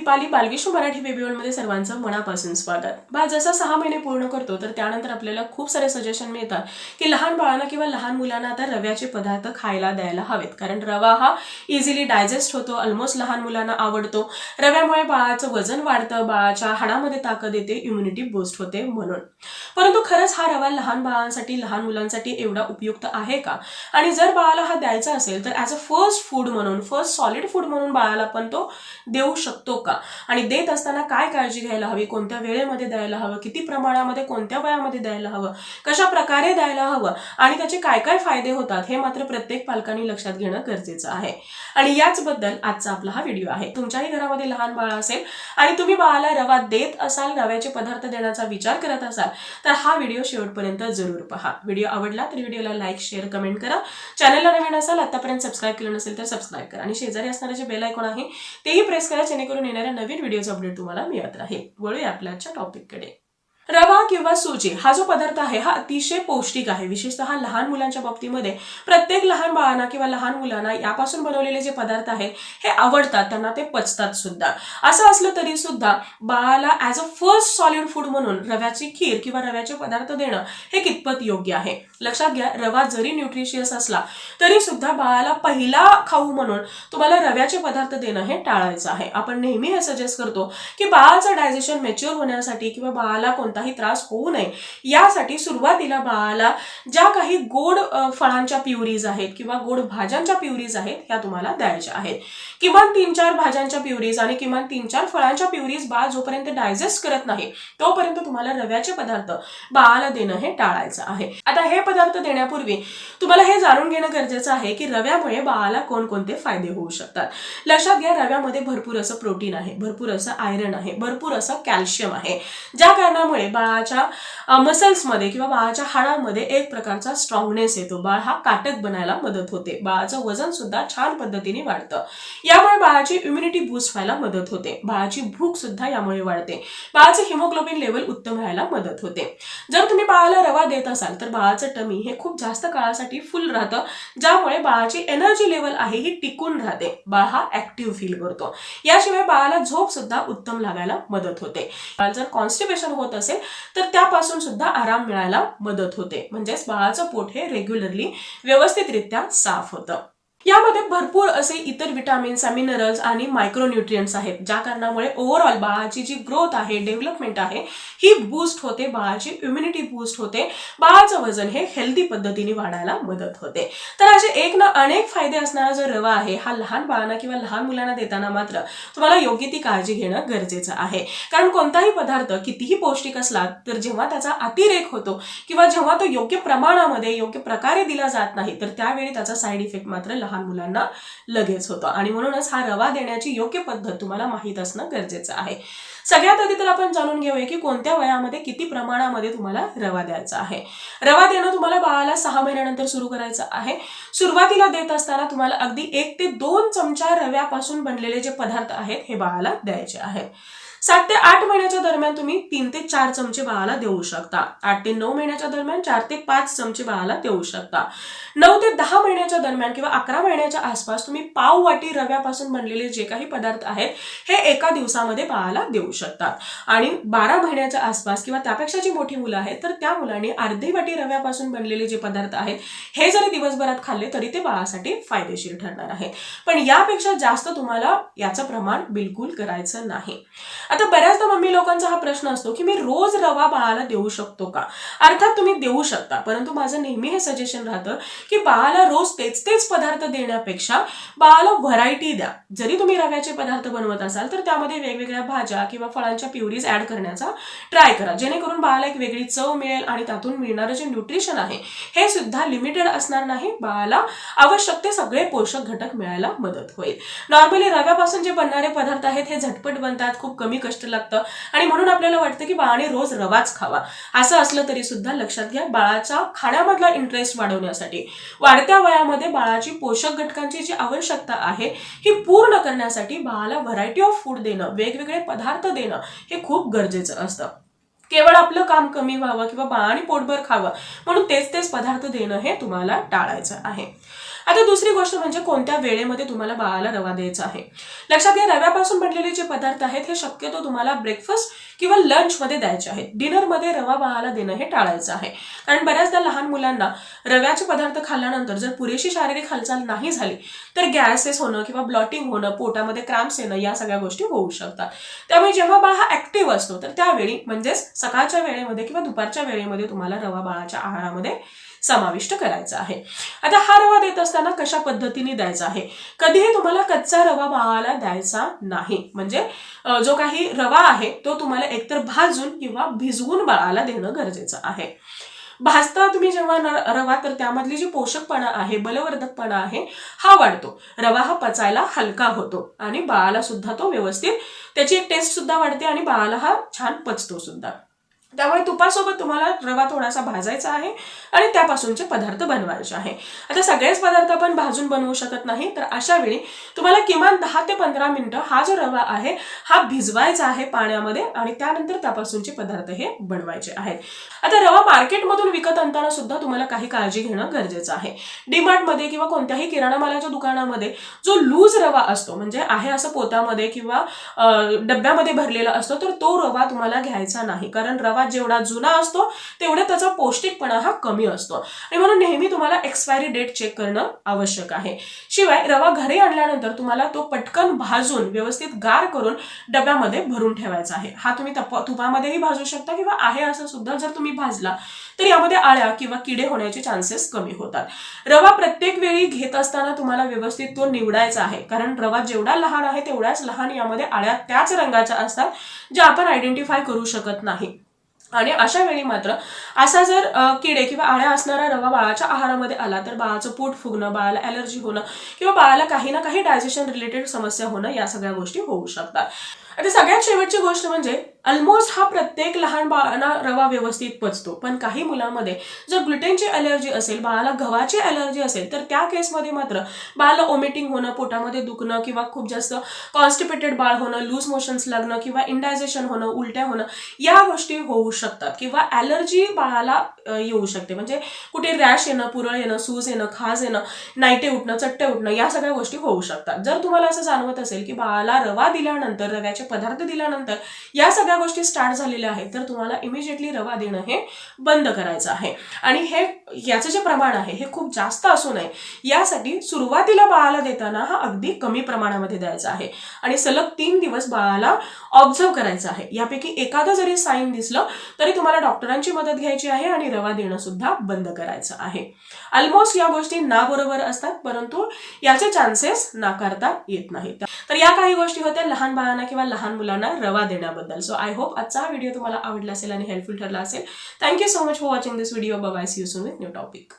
Deepali बालविश्व Marathi baby मध्ये सर्वांचं मनापासून स्वागत. बा जसं सहा महिने पूर्ण करतो तर त्यानंतर आपल्याला खूप सारे सजेशन मिळतात की लहान बाळांना किंवा लहान मुलांना आता रव्याचे पदार्थ खायला द्यायला हवेत. कारण रवा हा इझिली डायजेस्ट होतो ऑलमोस्ट लहान मुलांना आवडतो. रव्यामुळे बाळाचं वजन वाढतं बाळाच्या हाडामध्ये ताकद येते इम्युनिटी बूस्ट होते म्हणून. परंतु खरंच हा रवा लहान बाळांसाठी लहान मुलांसाठी एवढा उपयुक्त आहे का? आणि जर बाळाला हा द्यायचा असेल तर ॲज अ फर्स्ट फूड म्हणून फर्स्ट सॉलिड फूड म्हणून बाळाला आपण तो देऊ शकतो का? आणि देत असताना काय काळजी घ्यायला हवी? कोणत्या वेळेमध्ये द्यायला हवं? किती प्रमाणामध्ये कोणत्या वयामध्ये द्यायला हवं? कशा प्रकारे द्यायला हवं? आणि त्याचे काय काय फायदे होतात? हे मात्र प्रत्येक पालकांनी लक्षात घेणं गरजेचं आहे. आणि याचबद्दल आजचा आपला हा व्हिडिओ आहे. तुमच्याही घरामध्ये लहान बाळ असेल आणि तुम्ही बाळाला रवा देत असाल रव्याचे पदार्थ देण्याचा विचार करत असाल तर हा व्हिडिओ शेवटपर्यंत जरूर पहा. व्हिडिओ आवडला तर व्हिडिओला लाईक शेअर कमेंट करा. चॅनलला नवीन असाल आतापर्यंत सबस्क्राईब केलं नसेल तर सबस्क्राईब करा. आणि शेजारी असणारे जे बेल आयकॉन आहे तेही प्रेस करा जेणेकरून येणाऱ्या नवीन व्हिडिओचा अपडेट तुम्हाला मिळत राहील. वळूया आपल्या आजच्या टॉपिककडे रवा किंवा सुजी हा जो पदार्थ आहे हा अतिशय पौष्टिक आहे. विशेषतः लहान मुलांच्या बाबतीमध्ये प्रत्येक लहान बाळांना किंवा लहान मुलांना यापासून बनवलेले जे पदार्थ आहेत हे आवडतात. त्यांना ते पचतात सुद्धा. असं असलं तरी सुद्धा बाळाला as a first solid food म्हणून रव्याची खीर किंवा रव्याचे पदार्थ देणं हे कितपत योग्य आहे? लक्षात घ्या रवा जरी न्यूट्रिशियस असला तरी सुद्धा बाळाला पहिला खाऊ म्हणून तुम्हाला रव्याचे पदार्थ देणं हे टाळायचं आहे. आपण नेहमी हे सजेस्ट करतो की बाळाचं डायजेशन मेच्युअर होण्यासाठी किंवा बाळाला कोणता कोणताही त्रास होऊ नये. यासाठी सुरुवातीला बाळाला ज्या काही गोड फळांच्या प्युरीज आहेत किंवा गोड भाज्यांच्या प्युरीज आहेत ह्या तुम्हाला द्यायच्या आहेत. किमान तीन चार भाज्यांच्या प्युरीज आणि किमान तीन चार फळांच्या प्युरीज बाळ जोपर्यंत डायजेस्ट करत नाही तोपर्यंत तुम्हाला रव्याचे पदार्थ बाळाला देणं हे टाळायचं आहे. आता हे पदार्थ देण्यापूर्वी तुम्हाला हे जाणून घेणं गरजेचं आहे की रव्यामुळे बाळाला कोणकोणते फायदे होऊ शकतात. लक्षात घ्या रव्यामध्ये भरपूर असं प्रोटीन आहे भरपूर असं आयरन आहे भरपूर असं कॅल्शियम आहे. ज्या कारणामुळे बाळाच्या मसल्समध्ये किंवा बाळाच्या हाडामध्ये एक प्रकारचा स्ट्रॉंगनेस येतो. बाळ हा काटक बनायला मदत होते. बाळाचं वजन सुद्धा छान पद्धतीने वाढतं. यामुळे बाळाची इम्युनिटी बूस्ट व्हायला मदत होते. बाळाची भूक सुद्धा यामुळे वाढते. बाळाचं हिमोग्लोबिन लेवल उत्तम राहायला मदत होते. जर तुम्ही बाळाला रवा देत असाल तर बाळाचं टमी हे खूप जास्त काळासाठी फुल राहतं. ज्यामुळे बाळाची एनर्जी लेवल आहे ही टिकून राहते. बाळ हा ऍक्टिव्ह फील करतो. याशिवाय बाळाला झोप सुद्धा उत्तम लागायला मदत होते. बाळ जर कॉन्स्टिपेशन होत असेल तर त्यापासून सुद्धा आराम मिळायला मदत होते. म्हणजेच बाळाचं पोट हे रेग्युलरली व्यवस्थितरित्या साफ होतं. यामध्ये भरपूर असे इतर विटामिन्स मिनरल्स आणि मायक्रोन्युट्रियंट्स आहेत ज्या कारणामुळे ओव्हरऑल बाळाची जी ग्रोथ आहे डेव्हलपमेंट आहे ही बूस्ट होते बाळाची इम्युनिटी बूस्ट होते बाळाचं वजन हे हेल्दी पद्धतीने वाढायला मदत होते. तर असे एक ना अनेक फायदे असणारा जो रवा आहे हा लहान बाळांना किंवा लहान मुलांना देताना मात्र तुम्हाला योग्य ती काळजी घेणं गरजेचं आहे. कारण कोणताही पदार्थ कितीही पौष्टिक असला तर जेव्हा त्याचा अतिरेक होतो किंवा जेव्हा तो योग्य प्रमाणामध्ये योग्य प्रकारे दिला जात नाही तर त्यावेळी त्याचा साईड इफेक्ट मात्र लहान मुलांना लगेच होतं. आणि म्हणूनच हा रवा देण्याची योग्य पद्धत तुम्हाला माहीत असणं गरजेचं आहे. सगळ्यात आधी तर आपण जाणून घेऊया की कोणत्या वयामध्ये किती प्रमाणामध्ये तुम्हाला रवा द्यायचा आहे. रवा देणं तुम्हाला बाळाला सहा महिन्यानंतर सुरू करायचं आहे. सुरुवातीला देत असताना तुम्हाला अगदी एक ते दोन चमचा रव्यापासून बनलेले जे पदार्थ आहेत हे बाळाला द्यायचे आहेत. सात ते आठ महिन्याच्या दरम्यान तुम्ही तीन ते चार चमचे बाळाला देऊ शकता. आठ ते नऊ महिन्याच्या दरम्यान चार ते पाच चमचे बाळाला देऊ शकता. नऊ ते दहा महिन्याच्या दरम्यान किंवा अकरा महिन्याच्या आसपास तुम्ही पाव वाटी रव्यापासून बनलेले जे काही पदार्थ आहेत हे एका दिवसामध्ये बाळाला देऊ शकतात आणि बारा महिन्याच्या आसपास किंवा त्यापेक्षा जी मोठी मुलं आहेत तर त्या मुलांनी अर्धी वाटी रव्यापासून बनलेले जे पदार्थ आहेत हे जरी दिवसभरात खाल्ले तरी ते बाळासाठी फायदेशीर ठरणार आहे पण यापेक्षा जास्त तुम्हाला याचं प्रमाण बिलकुल करायचं नाही. आता बऱ्याचदा मम्मी लोकांचा हा प्रश्न असतो की मी रोज रवा बाळाला देऊ शकतो का? अर्थात तुम्ही देऊ शकता परंतु माझं नेहमी हे सजेशन राहतं की बाळाला रोज तेच तेच पदार्थ देण्यापेक्षा बाळाला व्हरायटी द्या. जरी तुम्ही रव्याचे पदार्थ बनवत असाल तर त्यामध्ये वेगवेगळ्या भाज्या किंवा फळांच्या प्युरीज ऍड करण्याचा ट्राय करा. जेणेकरून बाळाला एक वेगळी चव मिळेल आणि त्यातून मिळणारं जे न्यूट्रिशन आहे हे सुद्धा लिमिटेड असणार नाही. बाळाला आवश्यक ते सगळे पोषक घटक मिळायला मदत होईल. नॉर्मली रव्यापासून जे बनणारे पदार्थ आहेत हे झटपट बनतात खूप कमी कष्ट लागतं. आणि म्हणून आपल्याला वाटतं की बाळाने रोज रवाच खावा. असं असलं तरी सुद्धा लक्षात घ्या बाळाचा खाण्यामधला इंटरेस्ट वाढवण्यासाठी. वाढत्या वयामध्ये बाळाची पोषक घटकांची जी आवश्यकता आहे ही पूर्ण करण्यासाठी बाळाला व्हरायटी ऑफ फूड देणं वेगवेगळे पदार्थ देणं हे खूप गरजेचं असतं. केवळ आपलं काम कमी व्हावं किंवा बाळाने पोटभर खावं म्हणून तेच तेच पदार्थ देणं हे तुम्हाला टाळायचं आहे. आता दुसरी गोष्ट म्हणजे कोणत्या वेळेमध्ये तुम्हाला बाळाला रवा द्यायचा आहे? लक्षात घ्या रव्यापासून बनलेले जे पदार्थ आहेत हे शक्यतो तुम्हाला ब्रेकफास्ट किंवा लंचमध्ये द्यायचे आहेत. डिनरमध्ये रवा बाळाला देणं हे टाळायचं आहे. कारण बऱ्याचदा लहान मुलांना रव्याचे पदार्थ खाल्ल्यानंतर जर पुरेशी शारीरिक हालचाल नाही झाली तर गॅसेस होणं किंवा ब्लॉटिंग होणं पोटामध्ये क्रॅम्प्स येणं या सगळ्या गोष्टी होऊ शकतात. त्यामुळे जेव्हा बाळ हा ऍक्टिव्ह असतो तर त्यावेळी म्हणजेच सकाळच्या वेळेमध्ये किंवा दुपारच्या वेळेमध्ये तुम्हाला रवा बाळाच्या आहारामध्ये समाविष्ट करायचा आहे. आता हा रवा देत असताना कशा पद्धतीने द्यायचा आहे? कधीही तुम्हाला कच्चा रवा बाळाला द्यायचा नाही. म्हणजे जो काही रवा आहे तो तुम्हाला एकतर भाजून किंवा भिजवून बाळाला देणं गरजेचं आहे. भाजता तुम्ही जेव्हा रवा तर त्यामधली जी पोषकपणा आहे बलवर्धकपणा आहे हा वाढतो. रवा हा पचायला हलका होतो आणि बाळाला सुद्धा तो व्यवस्थित त्याची एक टेस्ट सुद्धा वाढते आणि बाळाला हा छान पचतो सुद्धा. त्यामुळे तुपासोबत तुम्हाला रवा थोडासा भाजायचा आहे आणि त्यापासूनचे पदार्थ बनवायचे आहे. आता सगळेच पदार्थ आपण भाजून बनवू शकत नाही तर अशा वेळी तुम्हाला किमान दहा ते पंधरा मिनिटं हा जो रवा आहे हा भिजवायचा आहे पाण्यामध्ये आणि त्यानंतर त्यापासूनचे पदार्थ हे बनवायचे आहेत. आता रवा मार्केटमधून विकत आणताना सुद्धा तुम्हाला काही काळजी घेणं गरजेचं आहे. डीमार्टमध्ये किंवा कोणत्याही किराणा मालाच्या दुकानामध्ये जो लूज रवा असतो म्हणजे आहे असं पोतामध्ये किंवा डब्यामध्ये भरलेला असतो तर तो रवा तुम्हाला घ्यायचा नाही. कारण रवा जेवढा जुना असतो तेवढा त्याचा पौष्टिकपणा हा कमी असतो. आणि म्हणून नेहमी तुम्हाला एक्सपायरी डेट चेक करणं आवश्यक आहे. शिवाय रवा घरी आणल्यानंतर तुम्हाला तो पटकन भाजून व्यवस्थित गार करून डब्यामध्ये भरून ठेवायचा आहे. हा तुम्ही तप तुपामध्येही भाजू शकता किंवा आहे असं सुद्धा जर तुम्ही भाजला तर यामध्ये आळ्या किंवा किडे होण्याचे चान्सेस कमी होतात. रवा प्रत्येक वेळी घेत असताना तुम्हाला व्यवस्थित तो निवडायचा आहे. कारण रवा जेवढा लहान आहे तेवढ्याच लहान यामध्ये आळ्या त्याच रंगाच्या असतात ज्या आपण आयडेंटिफाय करू शकत नाही. आणि अशा वेळी मात्र असा जर किडे किंवा आळ्या असणारा रवा बाळाच्या आहारामध्ये आला तर बाळाचं पोट फुगणं बाळाला ॲलर्जी होणं किंवा बाळाला काही ना काही डायजेशन रिलेटेड समस्या होणं या सगळ्या गोष्टी होऊ शकतात. आता सगळ्यात शेवटची गोष्ट म्हणजे ऑलमोस्ट हा प्रत्येक लहान बाळांना रवा व्यवस्थित पचतो. पण काही मुलांमध्ये जर ग्लुटेनची अलर्जी असेल बाळाला गव्हाची अलर्जी असेल तर त्या केसमध्ये मात्र बाळाला ओमिटिंग होणं पोटामध्ये दुखणं किंवा खूप जास्त कॉन्स्टिपेटेड बाळ होणं लूज मोशन्स लागणं किंवा इंडायजेशन होणं उलट्या होणं या गोष्टी होऊ शकतात. किंवा ॲलर्जी बाळाला येऊ शकते. म्हणजे कुठे रॅश येणं पुरळ येणं सूज येणं खाज येणं नाईटे उठणं चट्टे उठणं या सगळ्या गोष्टी होऊ शकतात. जर तुम्हाला असं जाणवत असेल की बाळाला रवा दिल्यानंतर रव्याचे पदार्थ दिल्यानंतर या सगळ्या गोष्टी स्टार्ट झालेल्या आहेत. तर तुम्हाला इमिजिएटली रवा देणं हे बंद करायचं आहे. आणि हे याचं जे प्रमाण आहे हे खूप जास्त असू नये यासाठी सुरुवातीला बाळाला देताना हा अगदी कमी प्रमाणामध्ये द्यायचा आहे. आणि सलग तीन दिवस बाळाला ऑब्झर्व करायचं आहे. यापैकी एखादं जरी साईन दिसलं तरी तुम्हाला डॉक्टरांची मदत घ्यायची आहे आणि रवा देणं सुद्धा बंद करायचं आहे. ऑलमोस्ट या गोष्टी ना बरोबर असतात परंतु याचे चान्सेस नाकारता येत नाहीत. तर या काही गोष्टी होत्या लहान बाळांना किंवा लहान मुलांना रवा देण्याबद्दल. सो आय होप आजचा व्हिडिओ तुम्हाला आवडला असेल आणि हेल्पफुल ठरला असेल. Thank you so much for watching this video bye see you soon with new topic